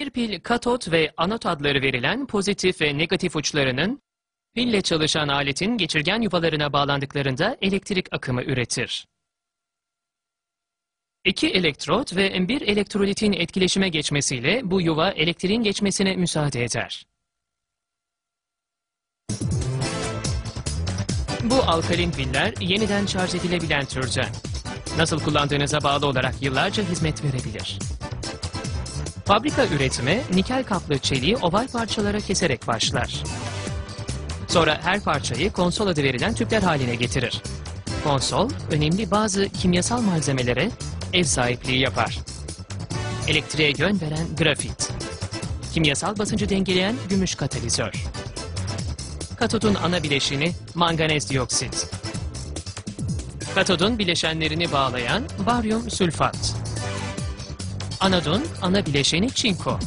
Bir pil katot ve anot adları verilen pozitif ve negatif uçlarının pille çalışan aletin geçirgen yuvalarına bağlandıklarında elektrik akımı üretir. İki elektrot ve bir elektrolitin etkileşime geçmesiyle bu yuva elektriğin geçmesine müsaade eder. Bu alkalin piller yeniden şarj edilebilen türden. Nasıl kullandığınıza bağlı olarak yıllarca hizmet verebilir. Fabrika üretimi nikel kaplı çeliği oval parçalara keserek başlar. Sonra her parçayı konsol adı verilen tüpler haline getirir. Konsol, önemli bazı kimyasal malzemelere ev sahipliği yapar. Elektriğe yön veren grafit. Kimyasal basıncı dengeleyen gümüş katalizör. Katodun ana bileşini manganez dioksit. Katodun bileşenlerini bağlayan baryum sülfat. Anodun ana bileşeni çinko.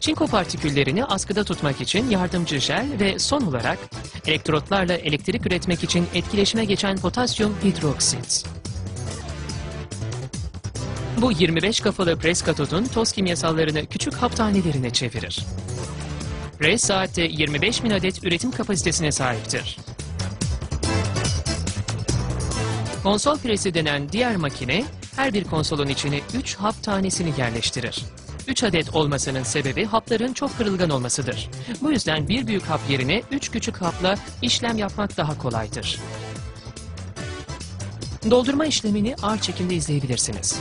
Çinko partiküllerini askıda tutmak için yardımcı jel ve son olarak elektrotlarla elektrik üretmek için etkileşime geçen potasyum hidroksit. Bu 25 kafalı pres katodun toz kimyasallarını küçük hap tanelerine çevirir. Pres saatte 25 bin adet üretim kapasitesine sahiptir. Konsol presi denen diğer makine her bir konsolun içine 3 hap tanesini yerleştirir. 3 adet olmasının sebebi hapların çok kırılgan olmasıdır. Bu yüzden bir büyük hap yerine 3 küçük hapla işlem yapmak daha kolaydır. Doldurma işlemini ağır çekimde izleyebilirsiniz.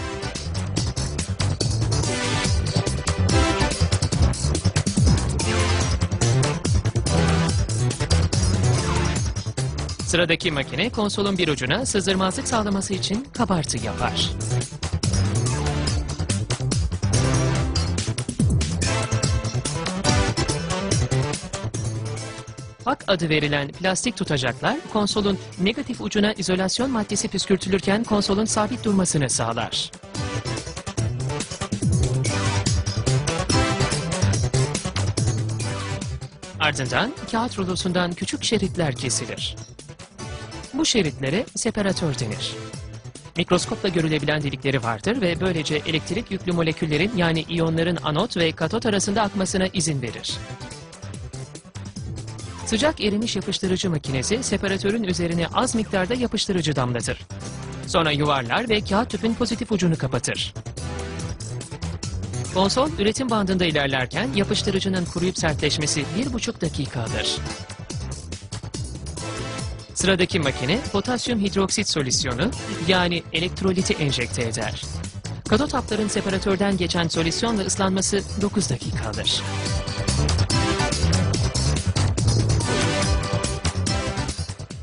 Sıradaki makine konsolun bir ucuna sızdırmazlık sağlaması için kabartı yapar. Pak adı verilen plastik tutacaklar konsolun negatif ucuna izolasyon maddesi püskürtülürken konsolun sabit durmasını sağlar. Ardından kağıt rulosundan küçük şeritler kesilir. Bu şeritlere separatör denir. Mikroskopla görülebilen delikleri vardır ve böylece elektrik yüklü moleküllerin yani iyonların anot ve katot arasında akmasına izin verir. Sıcak erimiş yapıştırıcı makinesi separatörün üzerine az miktarda yapıştırıcı damlatır. Sonra yuvarlar ve kağıt tüpün pozitif ucunu kapatır. Konsol üretim bandında ilerlerken yapıştırıcının kuruyup sertleşmesi bir buçuk dakika alır. Sıradaki makine potasyum hidroksit solüsyonu yani elektroliti enjekte eder. Katot hapların separatörden geçen solüsyonla ıslanması 9 dakika alır.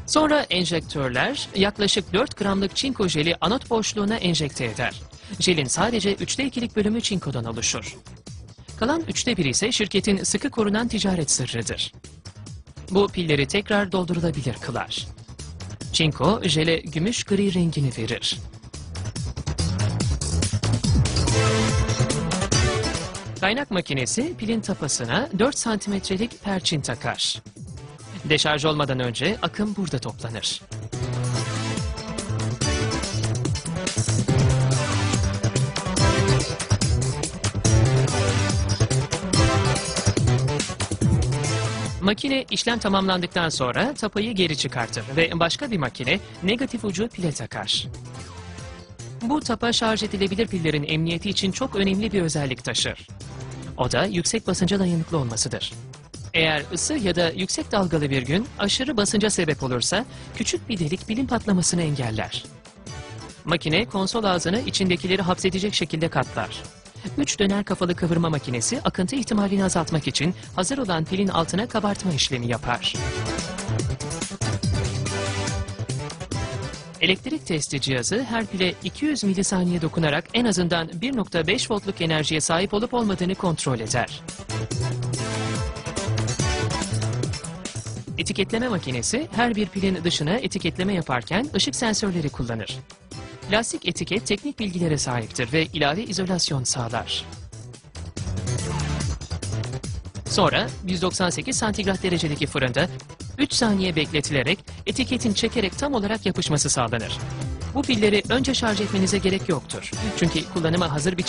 Sonra enjektörler yaklaşık 4 gramlık çinko jeli anot boşluğuna enjekte eder. Jelin sadece 3'te 2'lik bölümü çinkodan oluşur. Kalan 3'te 1 ise şirketin sıkı korunan ticaret sırrıdır. Bu pilleri tekrar doldurulabilir kılar. Çinko, jele gümüş gri rengini verir. Kaynak makinesi pilin tapasına 4 santimetrelik perçin takar. Deşarj olmadan önce akım burada toplanır. Makine işlem tamamlandıktan sonra tapayı geri çıkartır ve başka bir makine negatif ucu pile takar. Bu tapa şarj edilebilir pillerin emniyeti için çok önemli bir özellik taşır. O da yüksek basınca dayanıklı olmasıdır. Eğer ısı ya da yüksek dalgalı bir gün aşırı basınca sebep olursa küçük bir delik pilin patlamasını engeller. Makine konsol ağzını içindekileri hapsedecek şekilde katlar. Üç döner kafalı kıvırma makinesi akıntı ihtimalini azaltmak için hazır olan pilin altına kabartma işlemi yapar. Elektrik testi cihazı her pile 200 milisaniye dokunarak en azından 1.5 voltluk enerjiye sahip olup olmadığını kontrol eder. Etiketleme makinesi her bir pilin dışına etiketleme yaparken ışık sensörleri kullanır. Plastik etiket teknik bilgilere sahiptir ve ilave izolasyon sağlar. Sonra 198 santigrat derecedeki fırında 3 saniye bekletilerek etiketin çekerek tam olarak yapışması sağlanır. Bu pilleri önce şarj etmenize gerek yoktur. Çünkü kullanıma hazır bir